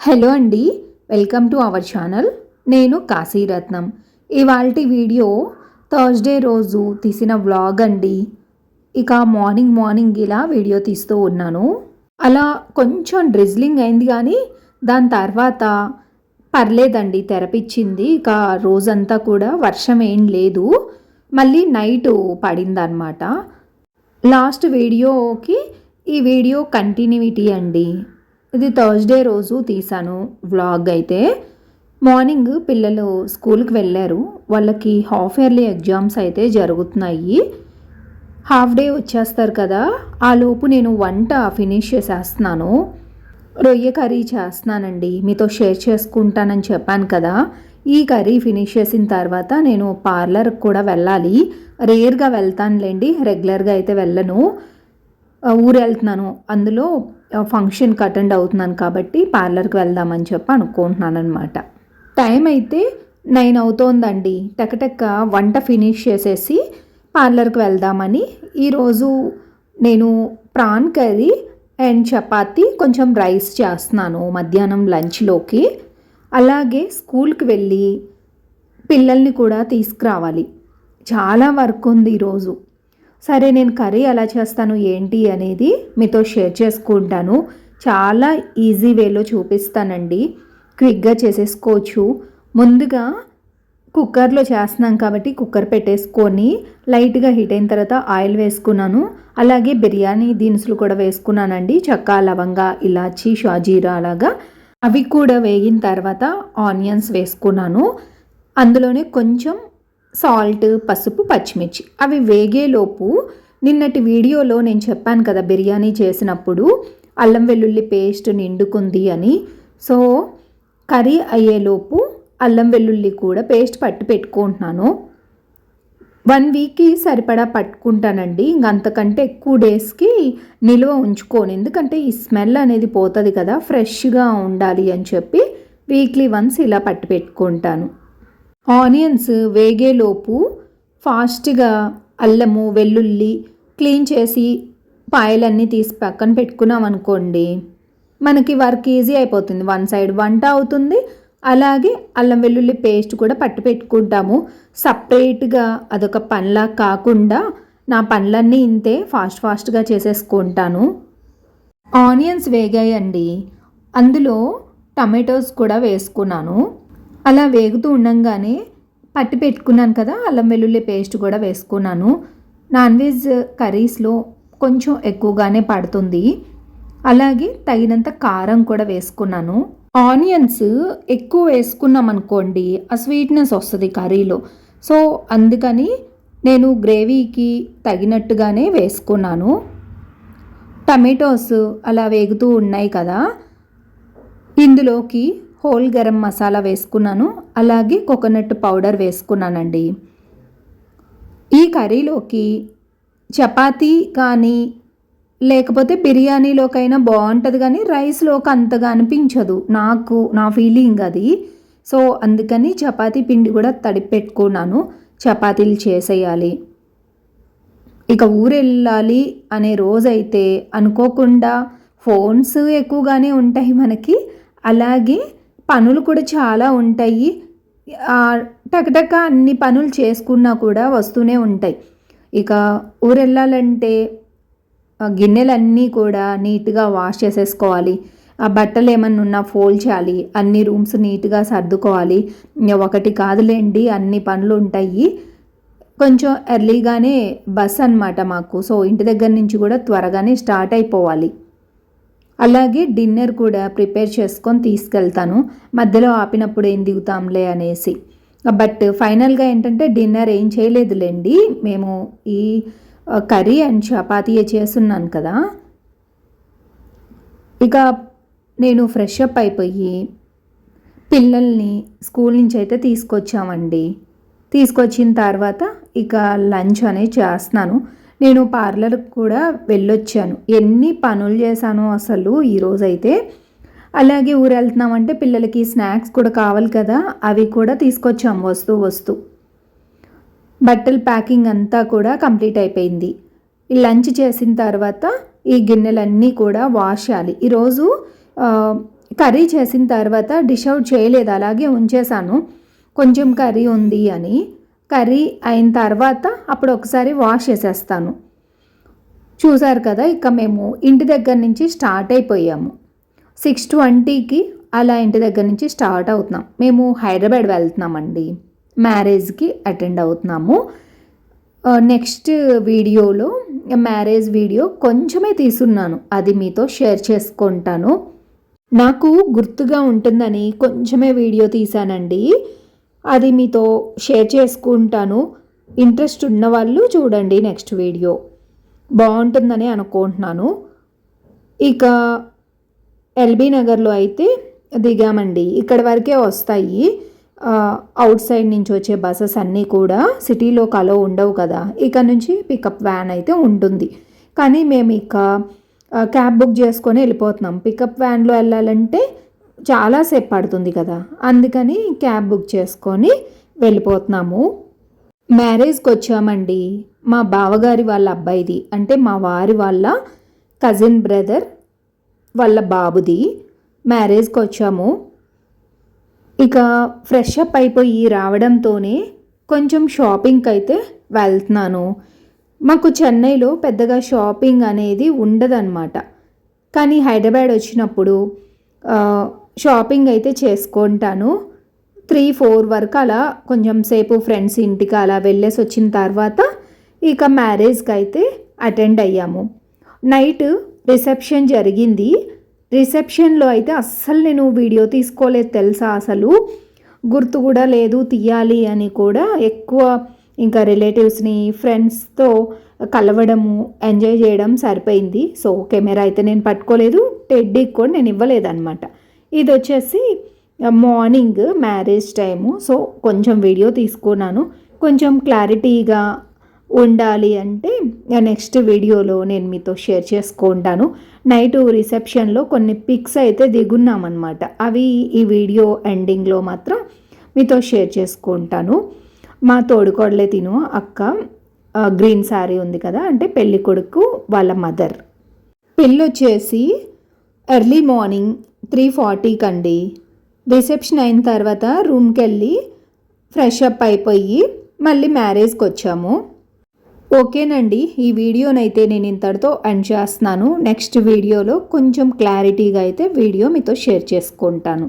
Hello అండి welcome to our channel. నేను కాశీరత్నం ఇవాళ వీడియో థర్స్డే రోజు తీసిన వ్లాగ్ అండి. ఇక మార్నింగ్ మార్నింగ్ ఇలా వీడియో తీస్తూ ఉన్నాను. అలా కొంచెం డ్రిజ్లింగ్ అయింది కానీ దాని తర్వాత పర్లేదండి తెరపిచ్చింది. ఇక రోజంతా కూడా వర్షం ఏం లేదు. మళ్ళీ నైట్ పడిందనమాట లాస్ట్ వీడియోకి ఈ వీడియో కంటిన్యూటీ అండి. ఇది థర్స్డే రోజు తీసాను వ్లాగ్ అయితే. మార్నింగ్ పిల్లలు స్కూల్కి వెళ్ళారు. వాళ్ళకి హాఫ్ ఇయర్లీ ఎగ్జామ్స్ అయితే జరుగుతున్నాయి. హాఫ్ డే వచ్చేస్తారు కదా. ఆ లోపు నేను వంట ఫినిష్ చేసేస్తున్నాను. రొయ్య కర్రీ చేస్తున్నానండి. మీతో షేర్ చేసుకుంటానని చెప్పాను కదా. ఈ కర్రీ ఫినిష్ చేసిన తర్వాత నేను పార్లర్కి కూడా వెళ్ళాలి. రేర్గా వెళ్తానులేండి. రెగ్యులర్గా అయితే వెళ్ళను. ఊరు వెళ్తున్నాను అందులో ఫంక్షన్కి అటెండ్ అవుతున్నాను కాబట్టి పార్లర్కి వెళ్దామని చెప్పి అనుకుంటున్నాను అనమాట టైం అయితే నైన్ అవుతోందండి. టకటక్క వంట ఫినిష్ చేసేసి పార్లర్కి వెళ్దామని ఈరోజు నేను ప్రాన్ కర్రీ అండ్ చపాతి కొంచెం రైస్ చేస్తున్నాను మధ్యాహ్నం లంచ్లోకి అలాగే స్కూల్కి వెళ్ళి పిల్లల్ని కూడా తీసుకురావాలి. చాలా వర్క్ ఉంది ఈరోజు. సరే నేను కర్రీ ఎలా చేస్తాను ఏంటి అనేది మీతో షేర్ చేసుకుంటాను. చాలా ఈజీ వేలో చూపిస్తానండి. క్విక్గా చేసేసుకోవచ్చు. ముందుగా కుక్కర్లో చేస్తున్నాం కాబట్టి కుక్కర్ పెట్టేసుకొని లైట్గా హీట్ అయిన తర్వాత ఆయిల్ వేసుకున్నాను. అలాగే బిర్యానీ దినుసులు కూడా వేసుకున్నానండి. చక్కా లవంగా ఇలాచి షాజీరా అలాగా. అవి కూడా వేగిన తర్వాత ఆనియన్స్ వేసుకున్నాను. అందులోనే కొంచెం సాల్ట్ పసుపు పచ్చిమిర్చి. అవి వేగేలోపు నిన్నటి వీడియోలో నేను చెప్పాను కదా బిర్యానీ చేసినప్పుడు అల్లం వెల్లుల్లి పేస్ట్ నిండుకుంది అని. సో కర్రీ అయ్యేలోపు అల్లం వెల్లుల్లి కూడా పేస్ట్ పట్టి పెట్టుకుంటున్నాను. వన్ వీక్కి సరిపడా పట్టుకుంటానండి. ఇంక అంతకంటే ఎక్కువ డేస్కి నిల్వ ఉంచుకోను. ఎందుకంటే ఈ స్మెల్ అనేది పోతుంది కదా ఫ్రెష్గా ఉండాలి అని చెప్పి వీక్లీ వన్స్ ఇలా పట్టి పెట్టుకుంటాను. ఆనియన్స్ వేగేలోపు ఫాస్ట్గా అల్లము వెల్లుల్లి క్లీన్ చేసి పాయలన్నీ తీసి పక్కన పెట్టుకున్నాం అనుకోండి మనకి వర్క్ ఈజీ అయిపోతుంది. వన్ సైడ్ వంట అవుతుంది. అలాగే అల్లం వెల్లుల్లి పేస్ట్ కూడా పట్టు పెట్టుకుంటాము. సపరేట్గా అదొక పనిలా కాకుండా నా పనులన్నీ ఇంతే ఫాస్ట్ ఫాస్ట్గా చేసేసుకుంటాను. ఆనియన్స్ వేగాయండి. అందులో టమాటోస్ కూడా వేసుకున్నాను. అలా వేగుతూ ఉండంగానే పట్టి పెట్టుకున్నాను కదా అల్లం వెల్లుల్లి పేస్ట్ కూడా వేసుకున్నాను. నాన్ వెజ్ కర్రీస్లో కొంచెం ఎక్కువగానే పడుతుంది. అలాగే తగినంత కారం కూడా వేసుకున్నాను. ఆనియన్స్ ఎక్కువ వేసుకున్నాం అనుకోండి ఆ స్వీట్నెస్ వస్తుంది కర్రీలో. సో అందుకని నేను గ్రేవీకి తగినట్టుగానే వేసుకున్నాను. టమాటోస్ అలా వేగుతూ ఉన్నాయి కదా ఇందులోకి హోల్ గరం మసాలా వేసుకున్నాను. అలాగే కోకోనట్ పౌడర్ వేసుకున్నానండి. ఈ కర్రీలోకి చపాతీ కానీ లేకపోతే బిర్యానీలోకైనా బాగుంటుంది కానీ రైస్లోకి అంతగా అనిపించదు. నాకు నా ఫీలింగ్ అది. సో అందుకని చపాతీ పిండి కూడా తడిపెట్టుకున్నాను. చపాతీలు చేసేయాలి. ఇక ఊరెళ్ళాలి అనే రోజైతే అనుకోకుండా ఫోన్స్ ఎక్కువగానే ఉంటాయి మనకి. అలాగే పనులు కూడా చాలా ఉంటాయి. టకటక అన్ని పనులు చేసుకున్నా కూడా వస్తూనే ఉంటాయి. ఇక ఊరెళ్ళాలంటే గిన్నెలన్నీ కూడా నీట్గా వాష్ చేసేసుకోవాలి. ఆ బట్టలు ఏమన్నా ఉన్నా ఫోల్డ్ చేయాలి. అన్ని రూమ్స్ నీట్గా సర్దుకోవాలి. ఒకటి కాదులేండి అన్ని పనులు ఉంటాయి. కొంచెం ఎర్లీగానే బస్ అనమాట మాకు. సో ఇంటి దగ్గర నుంచి కూడా త్వరగానే స్టార్ట్ అయిపోవాలి. అలాగే డిన్నర్ కూడా ప్రిపేర్ చేసుకొని తీసుకెళ్తాను. మధ్యలో ఆపినప్పుడు ఏం దిగుతాంలే అనేసి. బట్ ఫైనల్గా ఏంటంటే డిన్నర్ ఏం చేయలేదులేండి. మేము ఈ కర్రీ అండ్ చపాతీ చేస్తున్నాను కదా. ఇక నేను ఫ్రెష్ అప్ అయిపోయి పిల్లల్ని స్కూల్ నుంచి అయితే తీసుకొచ్చామండి. తీసుకొచ్చిన తర్వాత ఇక లంచ్ అనేది చేస్తున్నాను. నేను పార్లర్కి కూడా వెళ్ళొచ్చాను. ఎన్ని పనులు చేశానో అసలు ఈరోజైతే అలాగే ఊరు వెళ్తున్నామంటే పిల్లలకి స్నాక్స్ కూడా కావాలి కదా అవి కూడా తీసుకొచ్చాం వస్తూ వస్తూ. బట్టల ప్యాకింగ్ అంతా కూడా కంప్లీట్ అయిపోయింది. లంచ్ చేసిన తర్వాత ఈ గిన్నెలన్నీ కూడా వాష్ చేయాలి. ఈరోజు కర్రీ చేసిన తర్వాత డిష్ అవుట్ చేయలేదు అలాగే ఉంచేసాను కొంచెం కర్రీ ఉంది అని. కర్రీ అయిన తర్వాత అప్పుడు ఒకసారి వాష్ చేసేస్తాను. చూసారు కదా ఇక మేము ఇంటి దగ్గర నుంచి స్టార్ట్ అయిపోయాము. సిక్స్ ట్వంటీకి అలా ఇంటి దగ్గర నుంచి స్టార్ట్ అవుతున్నాం. మేము హైదరాబాద్ వెళ్తున్నామండి. మ్యారేజ్కి అటెండ్ అవుతున్నాము. నెక్స్ట్ వీడియోలో మ్యారేజ్ వీడియో కొంచెమే తీసున్నాను అది మీతో షేర్ చేసుకుంటాను. నాకు గుర్తుగా ఉంటుందని కొంచెమే వీడియో తీశానండి. అది మీతో షేర్ చేసుకుంటాను. ఇంట్రెస్ట్ ఉన్న వాళ్ళు చూడండి నెక్స్ట్ వీడియో. బాగుంటుందని అనుకుంటున్నాను. ఇక ఎల్బీ నగర్లో అయితే దిగామండి. ఇక్కడ వరకే వస్తాయి. అవుట్ సైడ్ నుంచి వచ్చే బస్సెస్ అన్నీ కూడా సిటీలో కలో ఉండవు కదా. ఇక్కడ నుంచి పికప్ వ్యాన్ అయితే ఉంటుంది. కానీ మేము ఇక క్యాబ్ బుక్ చేసుకొని వెళ్ళిపోతున్నాం. పికప్ వ్యాన్లో వెళ్ళాలంటే చాలాసేపు పడుతుంది కదా. అందుకని క్యాబ్ బుక్ చేసుకొని వెళ్ళిపోతున్నాము. మ్యారేజ్కి వచ్చామండి మా బావగారి వాళ్ళ అబ్బాయిది. అంటే మా వారి వాళ్ళ కజిన్ బ్రదర్ వాళ్ళ బాబుది. మ్యారేజ్కి వచ్చాము ఇక ఫ్రెష్ అప్ అయిపోయి రావడంతోనే కొంచెం షాపింగ్కి అయితే వెళ్తున్నాను. మాకు చెన్నైలో పెద్దగా షాపింగ్ అనేది ఉండదన్నమాట. కానీ హైదరాబాద్ వచ్చినప్పుడు షాపింగ్ అయితే చేసుకుంటాను. త్రీ ఫోర్ వరకు అలా కొంచెం సేపు ఫ్రెండ్స్ ఇంటికి అలా వెళ్ళేసి వచ్చిన తర్వాత ఇక మ్యారేజ్కి అయితే అటెండ్ అయ్యాము. నైట్ రిసెప్షన్ జరిగింది. రిసెప్షన్లో అయితే అస్సలు నేను వీడియో తీసుకోలేదు తెలుసా అసలు? గుర్తు కూడా లేదు తీయాలి అని కూడా ఎక్కువ ఇంకా రిలేటివ్స్ని ఫ్రెండ్స్తో కలవడము ఎంజాయ్ చేయడం సరిపోయింది. సో కెమెరా అయితే నేను పట్టుకోలేదు. టెడ్డీకి కూడా నేను ఇవ్వలేదన్నమాట. ఇది వచ్చేసి మార్నింగ్ మ్యారేజ్ టైము. సో కొంచెం వీడియో తీసుకున్నాను. కొంచెం క్లారిటీగా ఉండాలి అంటే నెక్స్ట్ వీడియోలో నేను మీతో షేర్ చేసుకుంటాను నైట్ రిసెప్షన్లో కొన్ని పిక్స్ అయితే దిగున్నామన్నమాట. అవి ఈ వీడియో ఎండింగ్లో మాత్రం మీతో షేర్ చేసుకుంటాను. మా తోడుకోడలే తిను అక్క. గ్రీన్ శారీ ఉంది కదా అంటే పెళ్ళి కొడుకు వాళ్ళ మదర్. పెళ్ళి వచ్చేసి ఎర్లీ మార్నింగ్ త్రీ ఫార్టీకి అండి రిసెప్షన్ అయిన తర్వాత రూమ్కి వెళ్ళి ఫ్రెష్ అప్ అయిపోయి మళ్ళీ మ్యారేజ్కి వచ్చాము. ఓకేనండి ఈ వీడియోనైతే నేను ఇంతటితో ఎండ్ చేస్తున్నాను. నెక్స్ట్ వీడియోలో కొంచెం క్లారిటీగా అయితే వీడియో మీతో షేర్ చేసుకుంటాను.